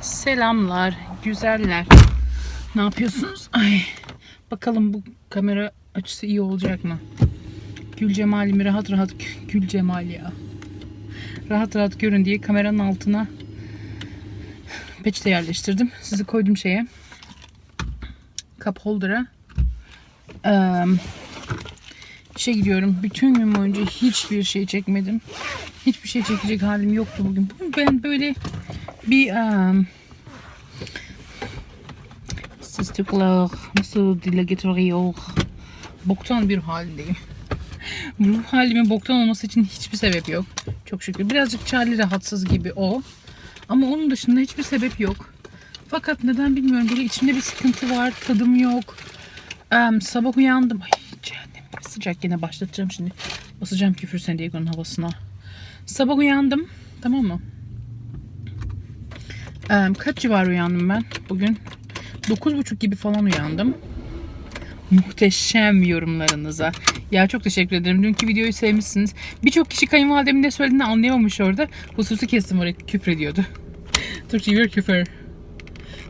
Selamlar, güzeller. Ne yapıyorsunuz? Ay, bakalım bu kamera açısı iyi olacak mı? Gül cemalimi rahat rahat gül cemal ya. Rahat rahat görün diye kameranın altına peçete yerleştirdim. Sizi koydum şeye. Cup holder'a. Eee işe gidiyorum. Bütün gün boyunca hiçbir şey çekmedim. Hiçbir şey çekecek halim yoktu bugün. Bugün ben böyle bir um, Sistikler nasıl dile getiriyor? Boktan bir haldeyim. Bu halimin boktan olması için hiçbir sebep yok. Çok şükür. Birazcık Charlie rahatsız gibi o. Ama onun dışında hiçbir sebep yok. Fakat neden bilmiyorum. Böyle içimde bir sıkıntı var. Tadım yok. Em, sabah uyandım. Ay cehennem sıcak yine başlatacağım şimdi. Basacağım küfür San Diego'nun havasına. Sabah uyandım. Tamam mı? Kaç civar uyandım ben bugün? 9.30 gibi falan uyandım. Muhteşem yorumlarınıza. Ya çok teşekkür ederim. Dünkü videoyu sevmişsiniz. Birçok kişi kayınvalidemin ne söylediğini anlayamamış orada. Hususi kestim oraya küfür ediyordu. Türkçe bir küfür.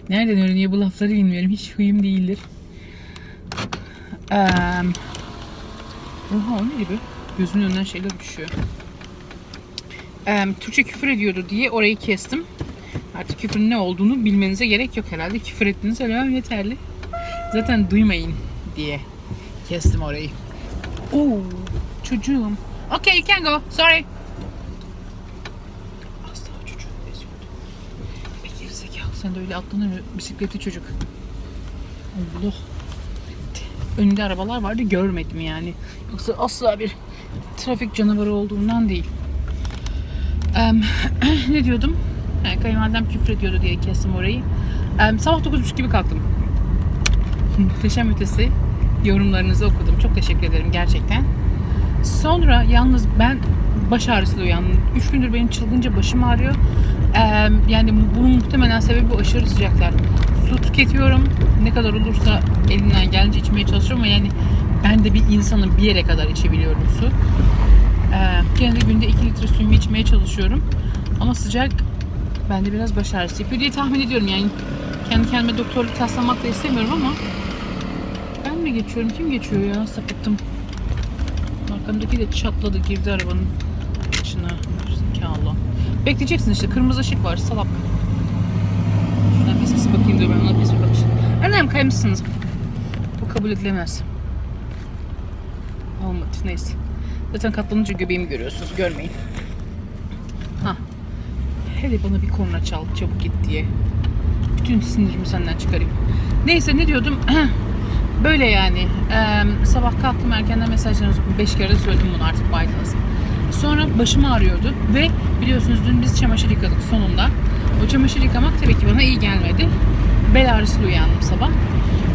Nereden öğreniyor bu lafları bilmiyorum. Hiç huyum değildir. Eee Oha ne gibi? Gözümün önünden şeyler düşüyor. Eee, Türkçe küfür ediyordu diye orayı kestim. Artık küfrün ne olduğunu bilmenize gerek yok herhalde. Küfür ettiğiniz söylemem yeterli. Zaten duymayın diye kestim orayı. Oo, çocuğum. Okay, you can go. Sorry. Asla o çocuğu eziyordu. Be gerizekalı. Sen de öyle atlanır mı? Bisikletli çocuk. Allah. Önünde arabalar vardı görmedim yani. Yoksa asla bir trafik canavarı olduğundan değil. Em, ne diyordum? Yani kayınvalidem küfür ediyordu diye kestim orayı. Em, sabah 9.30 gibi kalktım. Muhteşem ötesi yorumlarınızı okudum. Çok teşekkür ederim gerçekten. Sonra yalnız ben baş ağrısıyla uyandım. 3 gündür benim çılgınca başım ağrıyor. Em, yani bunun muhtemelen sebebi aşırı sıcaklar. Su tüketiyorum. Ne kadar olursa elimden gelince içmeye çalışıyorum ama yani ben de bir insanın bir yere kadar içebiliyorum su. Ee, gene de günde 2 litre suyumu içmeye çalışıyorum. Ama sıcak bende biraz baş ağrısı yapıyor diye tahmin ediyorum. Yani kendi kendime doktorluk taslamak da istemiyorum ama ben mi geçiyorum? Kim geçiyor ya? Sapıttım. Arkamdaki de çatladı girdi arabanın içine. Zekalı. Bekleyeceksin işte. Kırmızı ışık var. Salak. Şuradan pis pis bakayım diyor. Ben ona pis bir bakış. Annem kaymışsınız. Bu kabul edilemez. Olmadı. Neyse. Zaten katlanınca göbeğimi görüyorsunuz. Görmeyin. Hele bana bir korna çal. Çabuk git diye. Bütün sinirimi senden çıkarayım. Neyse ne diyordum? Böyle yani. Ee, sabah kalktım erkenden mesajlarınızı 5 kere de söyledim bunu artık baydınız. Sonra başım ağrıyordu ve biliyorsunuz dün biz çamaşır yıkadık sonunda. O çamaşır yıkamak tabii ki bana iyi gelmedi. Bel ağrısıyla uyandım sabah.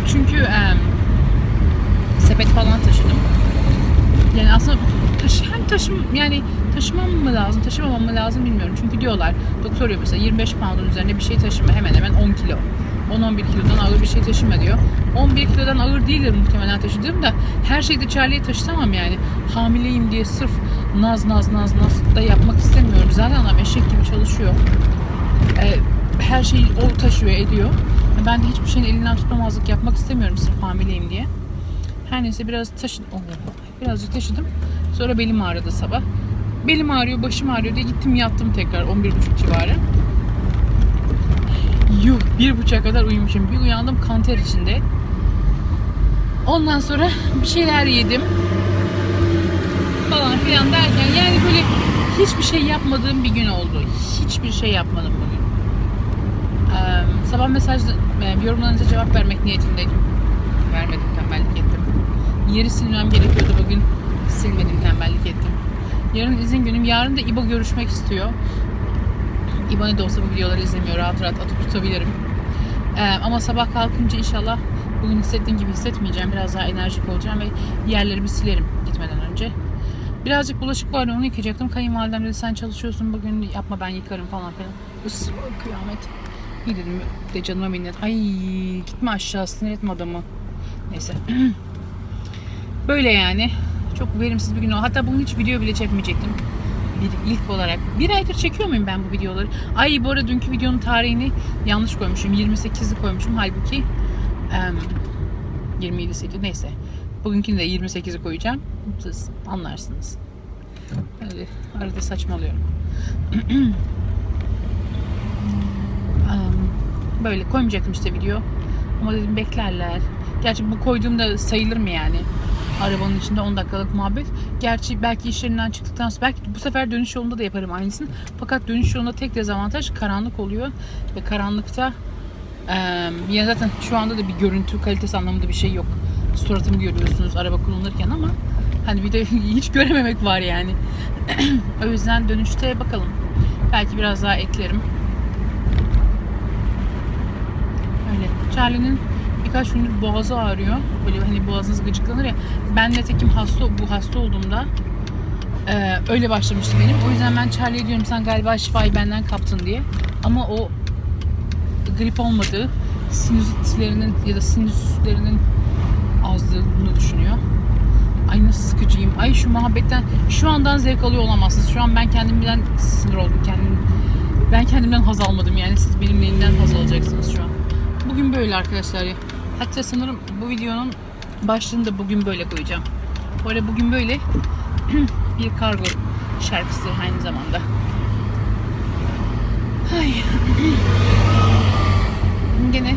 Çünkü em, sepet falan taşıdım. Yani aslında taşı, hem taşım yani taşımam mı lazım, taşımamam mı lazım bilmiyorum. Çünkü diyorlar doktor diyor mesela 25 pound'un üzerinde bir şey taşıma hemen hemen 10 kilo. 10-11 kilodan ağır bir şey taşıma diyor. 11 kilodan ağır değildir muhtemelen taşıdığım da her şeyi de Charlie'ye taşıtamam yani. Hamileyim diye sırf naz naz naz naz da yapmak istemiyorum. Zaten adam eşek gibi çalışıyor. Ee, her şeyi o taşıyor ediyor. Ben de hiçbir şeyin elinden tutmamazlık yapmak istemiyorum sırf hamileyim diye. Her neyse biraz taşıdım. Birazcık taşıdım. Sonra belim ağrıdı sabah. Belim ağrıyor, başım ağrıyor diye gittim yattım tekrar 11.30 civarı. Yuh bir buçuğa kadar uyumuşum. Bir uyandım kanter içinde. Ondan sonra bir şeyler yedim. Falan filan derken yani böyle hiçbir şey yapmadığım bir gün oldu. Hiçbir şey yapmadım bugün. Ee, sabah mesaj e, yorumlarınıza cevap vermek niyetindeydim. Vermedim tembellik ettim. Yeri silmem gerekiyordu bugün. Silmedim tembellik ettim. Yarın izin günüm. Yarın da İbo görüşmek istiyor. İbo ne de olsa bu videoları izlemiyor. Rahat rahat atıp tutabilirim. Ee, ama sabah kalkınca inşallah bugün hissettiğim gibi hissetmeyeceğim. Biraz daha enerjik olacağım ve yerlerimi silerim gitmeden önce. Birazcık bulaşık vardı onu yıkayacaktım. Kayınvalidem dedi sen çalışıyorsun bugün yapma ben yıkarım falan filan. Is, kıyamet. İyi dedim de canıma minnet. Ay gitme aşağı sinir etme adamı. Neyse. Böyle yani. Çok verimsiz bir gün oldu. Hatta bugün hiç video bile çekmeyecektim. bir ilk olarak. Bir aydır çekiyor muyum ben bu videoları? Ay bu arada dünkü videonun tarihini yanlış koymuşum. 28'i koymuşum. Halbuki em, 27'siydi. Neyse. Bugünkünü de 28'i koyacağım. Siz anlarsınız. Öyle arada saçmalıyorum. Böyle koymayacaktım işte video. Ama dedim beklerler. Gerçi bu koyduğumda sayılır mı yani? Arabanın içinde 10 dakikalık muhabbet. Gerçi belki iş yerinden çıktıktan sonra belki bu sefer dönüş yolunda da yaparım aynısını. Fakat dönüş yolunda tek dezavantaj karanlık oluyor. Ve karanlıkta ya zaten şu anda da bir görüntü kalitesi anlamında bir şey yok. Suratımı görüyorsunuz araba kullanırken ama hani bir de hiç görememek var yani. o yüzden dönüşte bakalım. Belki biraz daha eklerim. Öyle. Charlie'nin birkaç gündür boğazı ağrıyor. Böyle hani boğazınız gıcıklanır ya. Ben de tekim hasta, bu hasta olduğumda e, öyle başlamıştı benim. O yüzden ben Charlie'ye diyorum sen galiba şifayı benden kaptın diye. Ama o grip olmadığı sinüzitlerinin ya da sinüslerinin azlığını düşünüyor. Ay nasıl sıkıcıyım. Ay şu muhabbetten şu andan zevk alıyor olamazsınız. Şu an ben kendimden sinir oldum. Kendim, ben kendimden haz almadım yani. Siz benim neyimden haz alacaksınız şu an. Bugün böyle arkadaşlar. Hatta sanırım bu videonun başlığını da bugün böyle koyacağım. Bu arada bugün böyle bir kargo şarkısı aynı zamanda. Ay. Gene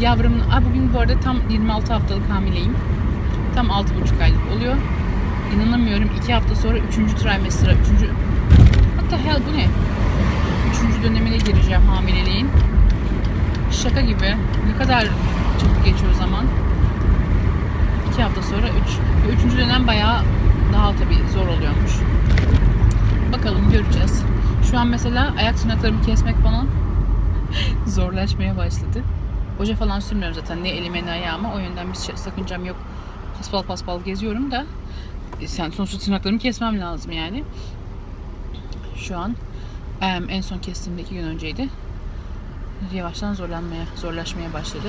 yavrumun... Aa, bugün bu arada tam 26 haftalık hamileyim. Tam 6,5 aylık oluyor. İnanamıyorum. 2 hafta sonra 3. trimestra, 3. Hatta hell bu ne? 3. dönemine gireceğim hamileliğin. Şaka gibi. Ne kadar çabuk geçiyor zaman. 2 hafta sonra 3. 3. dönem bayağı daha tabii zor oluyormuş. Bakalım göreceğiz. Şu an mesela ayak tırnaklarımı kesmek falan zorlaşmaya başladı. Oje falan sürmüyorum zaten ne elime ne ayağıma. O yönden bir şey- sakıncam yok. Paspal paspal geziyorum da yani sonuçta tırnaklarımı kesmem lazım yani. Şu an en son kestiğimde iki gün önceydi. Yavaştan zorlanmaya, zorlaşmaya başladı.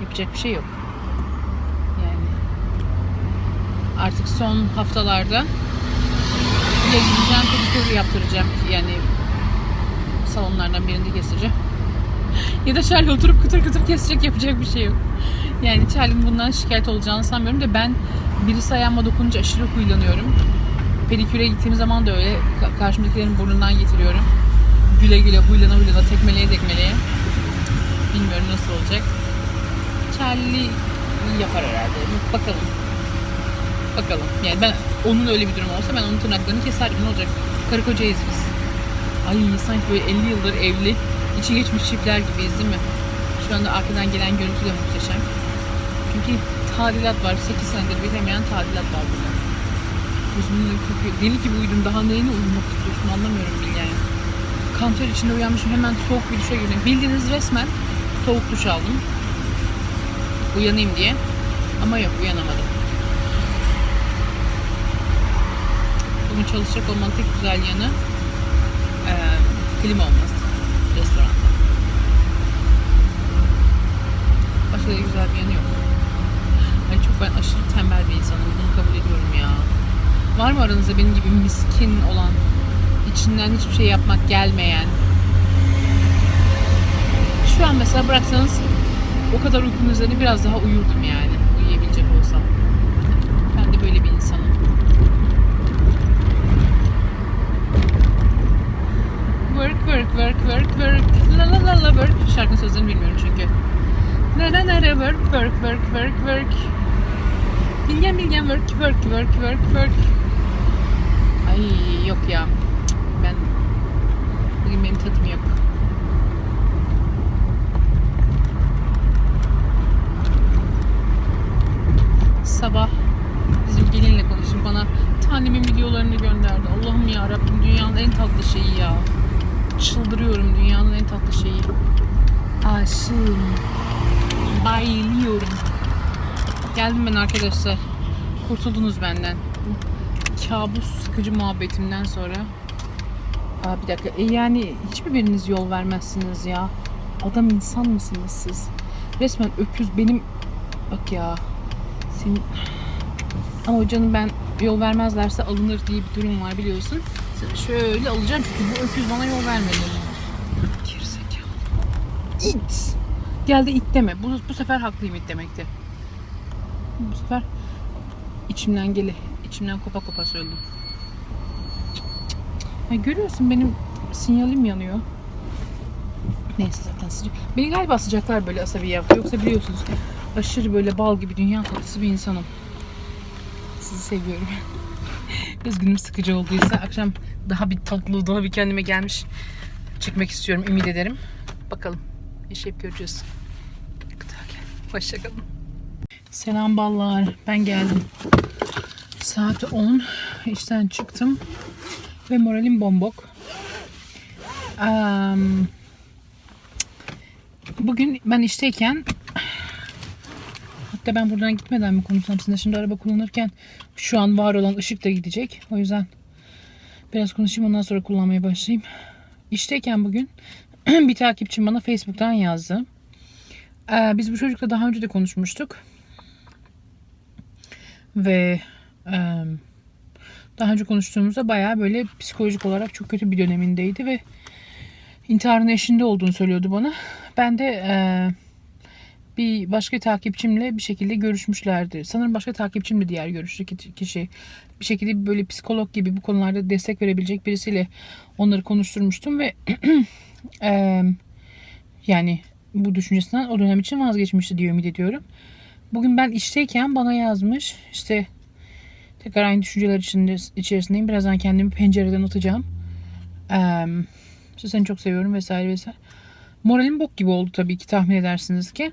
Yapacak bir şey yok. Yani artık son haftalarda ya gideceğim pedikür yaptıracağım yani salonlardan birinde keseceğim. ya da Charlie oturup kıtır kıtır kesecek yapacak bir şey yok. Yani Charlie'nin bundan şikayet olacağını sanmıyorum da ben birisi ayağıma dokununca aşırı huylanıyorum. Pediküre gittiğim zaman da öyle ka- karşımdakilerin burnundan getiriyorum. Güle güle huylana huylana tekmeleye tekmeleye. Bilmiyorum nasıl olacak. Charlie yapar herhalde. Bakalım. Bakalım. Yani ben onun öyle bir durum olsa ben onun tırnaklarını keserdim. Ne olacak? Karı kocayız biz. Ay sanki böyle 50 yıldır evli, içi geçmiş çiftler gibiyiz değil mi? Şu anda arkadan gelen görüntü de muhteşem. Çünkü tadilat var. 8 senedir bitemeyen tadilat var burada. Gözümün kökü. Deli gibi uyudum. Daha neyine uyumak istiyorsun anlamıyorum bil yani. Kanter içinde uyanmışım. Hemen soğuk bir duşa girdim. Bildiğiniz resmen soğuk duş aldım. Uyanayım diye. Ama yok uyanamadım. Bugün çalışacak olmanın tek güzel yanı eee klima olması restoranda. Başka da güzel bir yanı yok. Ay çok ben aşırı tembel bir insanım. Bunu kabul ediyorum ya. Var mı aranızda benim gibi miskin olan, içinden hiçbir şey yapmak gelmeyen? Şu an mesela bıraksanız o kadar uykunun üzerine biraz daha uyurdum yani. Uyuyabilecek olsam. Ben de böyle bir insanım. Work, work, work, work, work. La la la la work. Şarkının sözlerini bilmiyorum çünkü. Nere nere work, work, work, work, work. Bilgen bilgen work, work, work, work, work. Ay yok ya. Ben bugün benim tadım yok. Sabah bizim gelinle konuştum bana tanemin videolarını gönderdi. Allah'ım ya Rabbim dünyanın en tatlı şeyi ya. Çıldırıyorum dünyanın en tatlı şeyi. Aşığım. Bayılıyorum. Geldim ben arkadaşlar. Kurtuldunuz benden. Bu kabus sıkıcı muhabbetimden sonra. Aa, bir dakika. E yani hiçbir biriniz yol vermezsiniz ya. Adam insan mısınız siz? Resmen öküz benim... Bak ya. Senin... Ama canım ben yol vermezlerse alınır diye bir durum var biliyorsun. Şöyle alacağım çünkü bu öküz bana yol vermedi. Gerizekalı. İt. Geldi it deme. Bu, bu sefer haklıyım it demekte. Bu sefer içimden geli. içimden kopa kopa söyledim. Ya görüyorsun benim sinyalim yanıyor. Neyse zaten sıcak. Beni galiba sıcaklar böyle asabi yaptı. Yoksa biliyorsunuz aşırı böyle bal gibi dünya tatlısı bir insanım. Sizi seviyorum. Biraz günüm sıkıcı olduysa akşam daha bir tatlı, daha bir kendime gelmiş çıkmak istiyorum. Ümit ederim. Bakalım. Yaşayıp göreceğiz. Hoşçakalın. Selam ballar. Ben geldim. Saat 10. İşten çıktım. Ve moralim bombok. Am, bugün ben işteyken hatta ben buradan gitmeden mi konuşsam sizinle şimdi araba kullanırken şu an var olan ışık da gidecek. O yüzden biraz konuşayım ondan sonra kullanmaya başlayayım. İşteyken bugün bir takipçim bana Facebook'tan yazdı. Ee, biz bu çocukla daha önce de konuşmuştuk. Ve em, daha önce konuştuğumuzda bayağı böyle psikolojik olarak çok kötü bir dönemindeydi ve intiharın eşinde olduğunu söylüyordu bana. Ben de e, bir başka takipçimle bir şekilde görüşmüşlerdi. Sanırım başka takipçimdi diğer görüşteki kişi. Bir şekilde böyle psikolog gibi bu konularda destek verebilecek birisiyle onları konuşturmuştum ve e, yani bu düşüncesinden o dönem için vazgeçmişti diye ümit ediyorum. Bugün ben işteyken bana yazmış. İşte tekrar aynı düşünceler içinde, içerisindeyim. Birazdan kendimi pencereden atacağım. Ee, işte seni çok seviyorum vesaire vesaire. Moralim bok gibi oldu tabii ki tahmin edersiniz ki.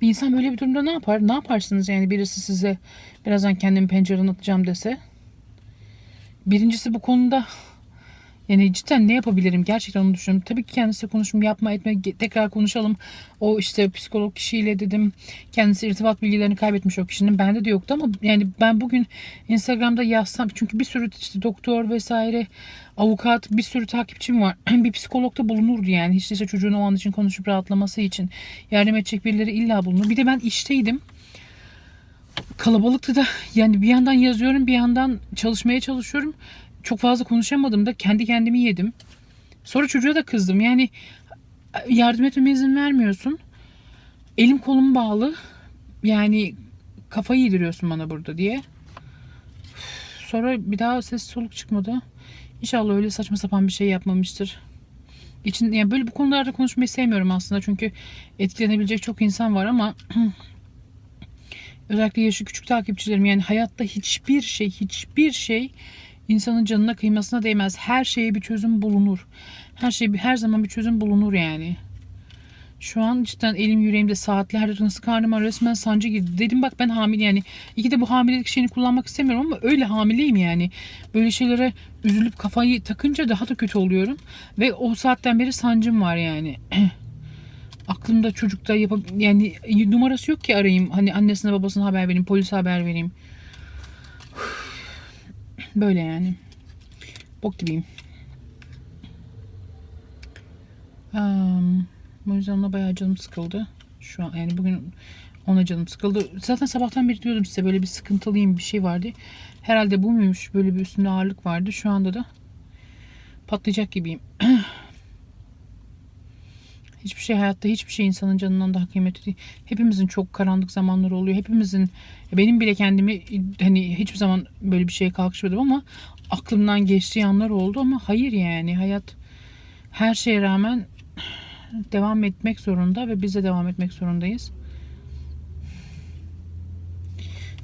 Bir insan böyle bir durumda ne yapar? Ne yaparsınız yani birisi size birazdan kendimi pencereden atacağım dese? Birincisi bu konuda yani cidden ne yapabilirim? Gerçekten onu düşünüyorum. Tabii ki kendisiyle konuşum yapma etme tekrar konuşalım. O işte psikolog kişiyle dedim. Kendisi irtibat bilgilerini kaybetmiş o kişinin. Bende de yoktu ama yani ben bugün Instagram'da yazsam çünkü bir sürü işte doktor vesaire avukat bir sürü takipçim var. bir psikologda bulunurdu yani. Hiç değilse çocuğun o an için konuşup rahatlaması için yardım edecek birileri illa bulunur. Bir de ben işteydim kalabalıktı da yani bir yandan yazıyorum bir yandan çalışmaya çalışıyorum. Çok fazla konuşamadım da kendi kendimi yedim. Sonra çocuğa da kızdım. Yani yardım etmeme izin vermiyorsun. Elim kolum bağlı. Yani kafayı yediriyorsun bana burada diye. Sonra bir daha ses soluk çıkmadı. İnşallah öyle saçma sapan bir şey yapmamıştır. İçin, yani böyle bu konularda konuşmayı sevmiyorum aslında çünkü etkilenebilecek çok insan var ama özellikle yaşı küçük takipçilerim yani hayatta hiçbir şey hiçbir şey insanın canına kıymasına değmez. Her şeye bir çözüm bulunur. Her şey her zaman bir çözüm bulunur yani. Şu an cidden elim yüreğimde saatlerdir nasıl karnıma resmen sancı girdi. Dedim bak ben hamile yani. İki de bu hamilelik şeyini kullanmak istemiyorum ama öyle hamileyim yani. Böyle şeylere üzülüp kafayı takınca daha da kötü oluyorum. Ve o saatten beri sancım var yani. Aklımda çocukta yapab yani numarası yok ki arayayım. Hani annesine babasına haber vereyim, polise haber vereyim. Böyle yani. Bok gibiyim. Um, o yüzden ona bayağı canım sıkıldı. Şu an yani bugün ona canım sıkıldı. Zaten sabahtan beri diyordum size böyle bir sıkıntılıyım bir şey vardı. Herhalde bu muymuş? Böyle bir üstünde ağırlık vardı. Şu anda da patlayacak gibiyim. Hiçbir şey hayatta hiçbir şey insanın canından daha kıymetli değil. Hepimizin çok karanlık zamanları oluyor. Hepimizin benim bile kendimi hani hiçbir zaman böyle bir şeye kalkışmadım ama aklımdan geçtiği anlar oldu ama hayır yani hayat her şeye rağmen devam etmek zorunda ve biz de devam etmek zorundayız.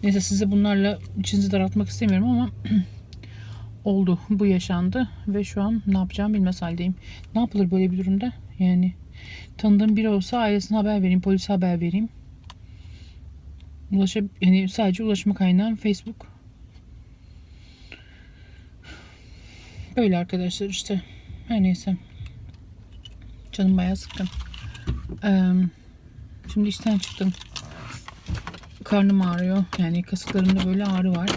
Neyse size bunlarla içinizi daraltmak istemiyorum ama oldu. Bu yaşandı ve şu an ne yapacağımı bilmez haldeyim. Ne yapılır böyle bir durumda? Yani tanıdığım biri olsa ailesine haber vereyim, polise haber vereyim. Ulaşıp yani sadece ulaşma kaynağım Facebook. Böyle arkadaşlar işte. Her neyse. Canım bayağı sıkkın. Ee, şimdi işten çıktım. Karnım ağrıyor. Yani kasıklarımda böyle ağrı var.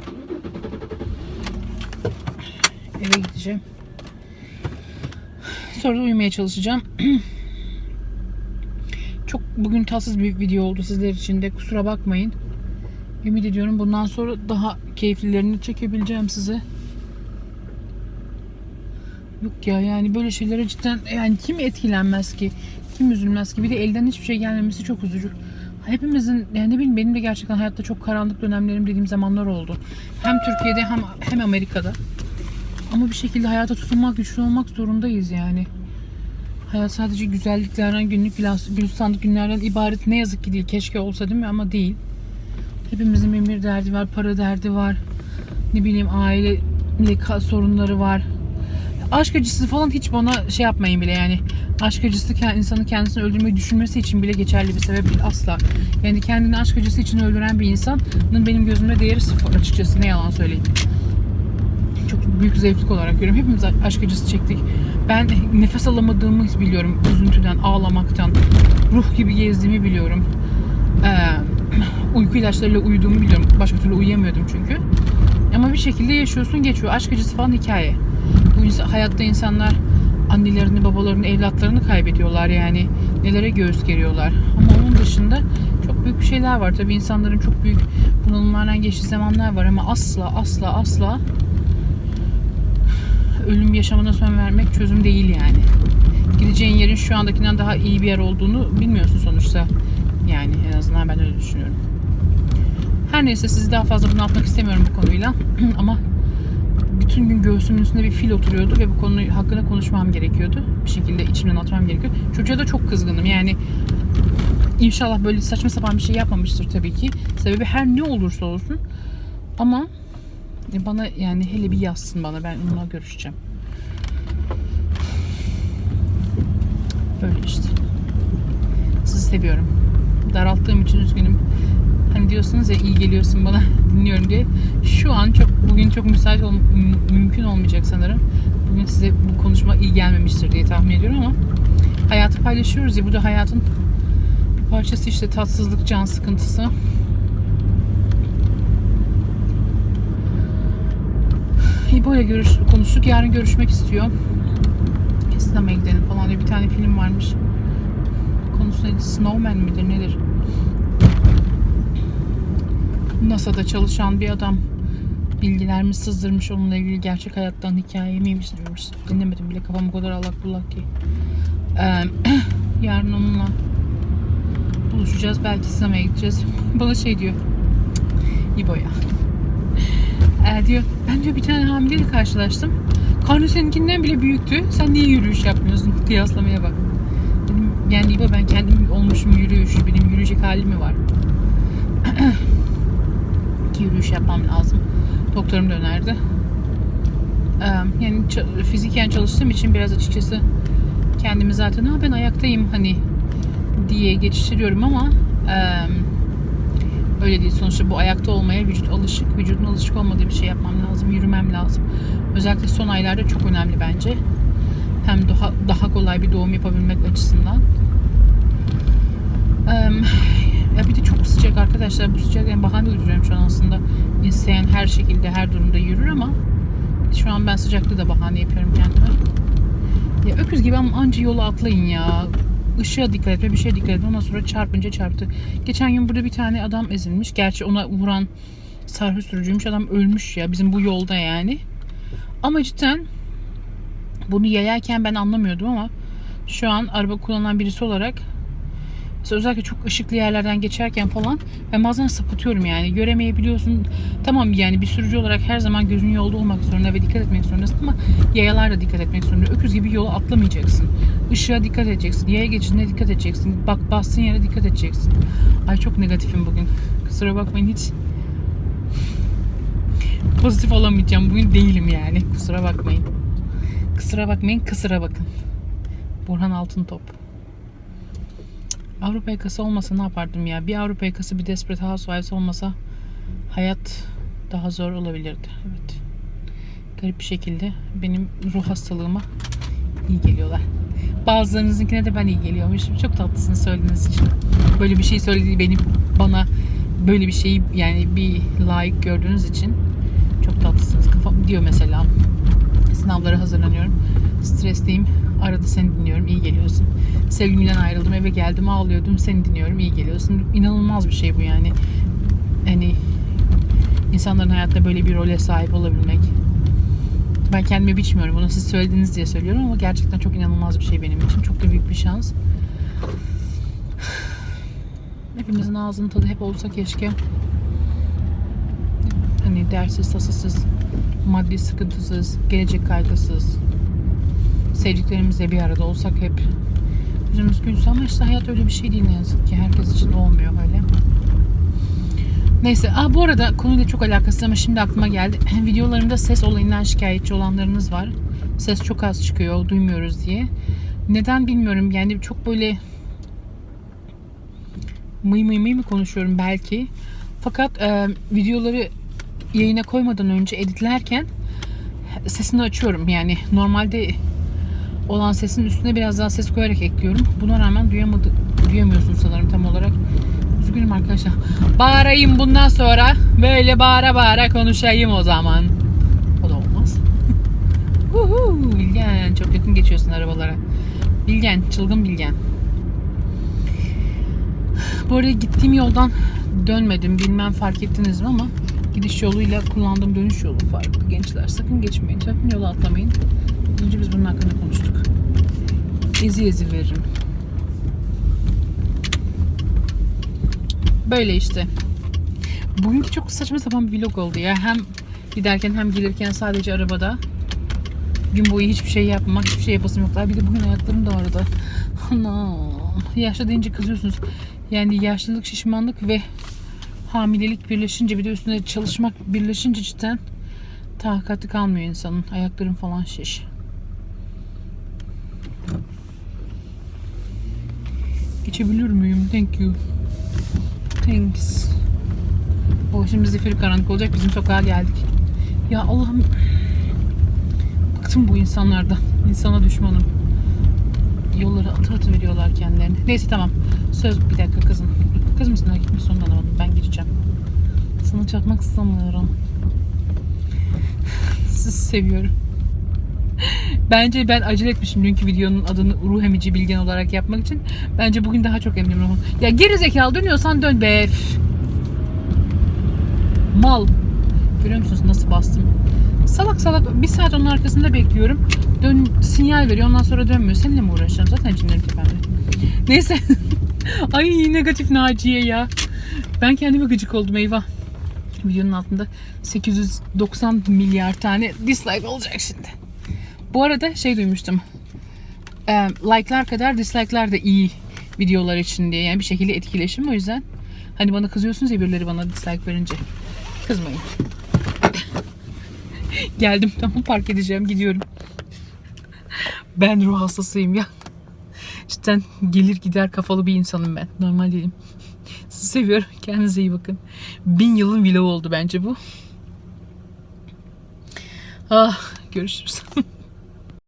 Eve gideceğim. Sonra da uyumaya çalışacağım. Çok bugün tatsız bir video oldu sizler için de kusura bakmayın. Ümit ediyorum bundan sonra daha keyiflilerini çekebileceğim size. Yok ya yani böyle şeylere cidden yani kim etkilenmez ki? Kim üzülmez ki? Bir de elden hiçbir şey gelmemesi çok üzücü. Hepimizin yani ne bileyim benim de gerçekten hayatta çok karanlık dönemlerim dediğim zamanlar oldu. Hem Türkiye'de hem hem Amerika'da. Ama bir şekilde hayata tutunmak, güçlü olmak zorundayız yani. Hayat sadece güzelliklerden, günlük gülistanlık günlerden ibaret ne yazık ki değil. Keşke olsa değil mi ama değil. Hepimizin bir derdi var, para derdi var. Ne bileyim aile sorunları var. Aşk acısı falan hiç bana şey yapmayın bile yani. Aşk acısı insanın kendisini öldürmeyi düşünmesi için bile geçerli bir sebep değil asla. Yani kendini aşk acısı için öldüren bir insanın benim gözümde değeri sıfır açıkçası ne yalan söyleyeyim. Büyük zevklik olarak görüyorum. Hepimiz aşk acısı çektik. Ben nefes alamadığımı biliyorum üzüntüden, ağlamaktan. Ruh gibi gezdiğimi biliyorum. Ee, uyku ilaçlarıyla uyuduğumu biliyorum. Başka türlü uyuyamıyordum çünkü. Ama bir şekilde yaşıyorsun geçiyor. Aşk acısı falan hikaye. Bu hayatta insanlar annelerini, babalarını, evlatlarını kaybediyorlar yani. Nelere göğüs geriyorlar. Ama onun dışında çok büyük bir şeyler var. Tabii insanların çok büyük bunalımlardan geçtiği zamanlar var ama asla asla asla ölüm yaşamına son vermek çözüm değil yani. Gideceğin yerin şu andakinden daha iyi bir yer olduğunu bilmiyorsun sonuçta. Yani en azından ben öyle düşünüyorum. Her neyse sizi daha fazla bunaltmak istemiyorum bu konuyla. Ama bütün gün göğsümün üstünde bir fil oturuyordu ve bu konu hakkında konuşmam gerekiyordu. Bir şekilde içimden atmam gerekiyor. Çocuğa da çok kızgınım. Yani inşallah böyle saçma sapan bir şey yapmamıştır tabii ki. Sebebi her ne olursa olsun. Ama bana yani hele bir yazsın bana. Ben onunla görüşeceğim. Böyle işte. Sizi seviyorum. Daralttığım için üzgünüm. Hani diyorsunuz ya iyi geliyorsun bana dinliyorum diye. Şu an çok bugün çok müsait ol, mümkün olmayacak sanırım. Bugün size bu konuşma iyi gelmemiştir diye tahmin ediyorum ama hayatı paylaşıyoruz ya bu da hayatın bir parçası işte tatsızlık, can sıkıntısı. İbo görüş, konuştuk. Yarın görüşmek istiyor. Sinemaya gidelim falan diye bir tane film varmış. Konusu neydi? Snowman midir nedir? NASA'da çalışan bir adam bilgilerimi sızdırmış onunla ilgili gerçek hayattan hikaye miymiş diyormuş. Dinlemedim bile kafam o kadar allak bullak ki. Ee, yarın onunla buluşacağız. Belki sinemaya gideceğiz. Bana şey diyor. İbo ya. Ee, diyor ben diyor bir tane hamileyle karşılaştım. Karnı seninkinden bile büyüktü. Sen niye yürüyüş yapmıyorsun? Kıyaslamaya bak. Dedim yani İbo ben kendim olmuşum yürüyüş. Benim yürüyecek halim mi var? ki yürüyüş yapmam lazım. Doktorum da önerdi. Ee, yani fiziken çalıştığım için biraz açıkçası kendimi zaten ha ben ayaktayım hani diye geçiştiriyorum ama e, öyle değil. Sonuçta bu ayakta olmaya vücut alışık. Vücudun alışık olmadığı bir şey yapmam lazım. Yürümem lazım. Özellikle son aylarda çok önemli bence. Hem daha daha kolay bir doğum yapabilmek açısından. Ee, ya bir de çok sıcak arkadaşlar. Bu sıcak yani bahane uyduruyorum şu an aslında. İsteyen her şekilde her durumda yürür ama şu an ben sıcaklığı da bahane yapıyorum kendime. Ya öküz gibi ama anca yolu atlayın ya. Işığa dikkat et ve bir şeye dikkat et. Ondan sonra çarpınca çarptı. Geçen gün burada bir tane adam ezilmiş. Gerçi ona vuran sarhoş sürücüymüş. Adam ölmüş ya bizim bu yolda yani. Ama cidden bunu yayarken ben anlamıyordum ama şu an araba kullanan birisi olarak Mesela özellikle çok ışıklı yerlerden geçerken falan ben bazen sapıtıyorum yani. Göremeyebiliyorsun. Tamam yani bir sürücü olarak her zaman gözün yolda olmak zorunda ve dikkat etmek zorundasın ama yayalar da dikkat etmek zorunda. Öküz gibi yolu atlamayacaksın. Işığa dikkat edeceksin. Yaya geçidine dikkat edeceksin. Bak bastığın yere dikkat edeceksin. Ay çok negatifim bugün. Kusura bakmayın hiç pozitif olamayacağım. Bugün değilim yani. Kusura bakmayın. Kusura bakmayın. Kısıra bakın. Burhan Altıntop. Avrupa yakası olmasa ne yapardım ya? Bir Avrupa yakası bir Desperate Housewives olmasa hayat daha zor olabilirdi. Evet. Garip bir şekilde benim ruh hastalığıma iyi geliyorlar. Bazılarınızınkine de ben iyi geliyormuşum. Çok tatlısını söylediğiniz için. Böyle bir şey söylediği benim bana böyle bir şeyi yani bir layık gördüğünüz için çok tatlısınız. Kafam diyor mesela sınavlara hazırlanıyorum. Stresliyim. Arada seni dinliyorum. iyi geliyorsun. Sevgilimden ayrıldım. Eve geldim. Ağlıyordum. Seni dinliyorum. iyi geliyorsun. İnanılmaz bir şey bu yani. Hani İnsanların hayatta böyle bir role sahip olabilmek. Ben kendime biçmiyorum. Bunu siz söylediniz diye söylüyorum ama gerçekten çok inanılmaz bir şey benim için. Çok da büyük bir şans. Hepimizin ağzının tadı hep olsa keşke. Hani dersiz, tasasız, maddi sıkıntısız, gelecek kaygısız, sevdiklerimizle bir arada olsak hep yüzümüz gülse ama işte hayat öyle bir şey değil ne yazık ki. Herkes için olmuyor öyle. Neyse. Aa, bu arada konuyla çok alakasız ama şimdi aklıma geldi. Videolarımda ses olayından şikayetçi olanlarınız var. Ses çok az çıkıyor, duymuyoruz diye. Neden bilmiyorum. Yani çok böyle mıy mıy mıy mı konuşuyorum belki. Fakat e, videoları yayına koymadan önce editlerken sesini açıyorum. Yani normalde olan sesin üstüne biraz daha ses koyarak ekliyorum. Buna rağmen duyamadı, duyamıyorsun sanırım tam olarak. Üzgünüm arkadaşlar. Bağırayım bundan sonra. Böyle bağıra bağıra konuşayım o zaman. O da olmaz. Bilgen çok yakın geçiyorsun arabalara. Bilgen, çılgın Bilgen. Bu arada gittiğim yoldan dönmedim. Bilmem fark ettiniz mi ama gidiş yoluyla kullandığım dönüş yolu farklı. Gençler sakın geçmeyin. Sakın yola atlamayın. Önce biz bunun hakkında konuştuk. Ezi ezi veririm. Böyle işte. Bugünkü çok saçma sapan bir vlog oldu ya. Hem giderken hem gelirken sadece arabada. Gün boyu hiçbir şey yapmamak, hiçbir şey yapasım yoklar. Bir de bugün ayaklarım da ağrıdı. Ana. Yaşlı deyince kızıyorsunuz. Yani yaşlılık, şişmanlık ve hamilelik birleşince bir de üstüne çalışmak birleşince cidden takati kalmıyor insanın. Ayaklarım falan şiş. Geçebilir miyim? Thank you. Thanks. O şimdi zifiri karanlık olacak. Bizim sokağa geldik. Ya Allah'ım. Bıktım bu insanlardan. İnsana düşmanım. Yolları atı atı veriyorlar kendilerini. Neyse tamam. Söz bir dakika kızım. Kız mısın erkek misin onu anlamadım. Ben geçeceğim. Sana çarpmak istemiyorum. Sizi seviyorum. Bence ben acele etmişim dünkü videonun adını ruh emici bilgen olarak yapmak için. Bence bugün daha çok eminim ruhum. Ya geri zekalı dönüyorsan dön be. Mal. Görüyor musunuz nasıl bastım? Salak salak bir saat onun arkasında bekliyorum. Dön sinyal veriyor ondan sonra dönmüyor. Seninle mi uğraşacağım? Zaten cinlerim tepemde. Neyse. Ay negatif Naciye ya. Ben kendime gıcık oldum eyvah. Videonun altında 890 milyar tane dislike olacak şimdi. Bu arada şey duymuştum. E, like'lar kadar dislike'lar da iyi videolar için diye. Yani bir şekilde etkileşim o yüzden. Hani bana kızıyorsunuz ya birileri bana dislike verince. Kızmayın. Geldim tamam park edeceğim gidiyorum. Ben ruh hastasıyım ya. Cidden gelir gider kafalı bir insanım ben. Normal değilim. Sizi seviyorum. Kendinize iyi bakın. Bin yılın vlogu oldu bence bu. Ah görüşürüz.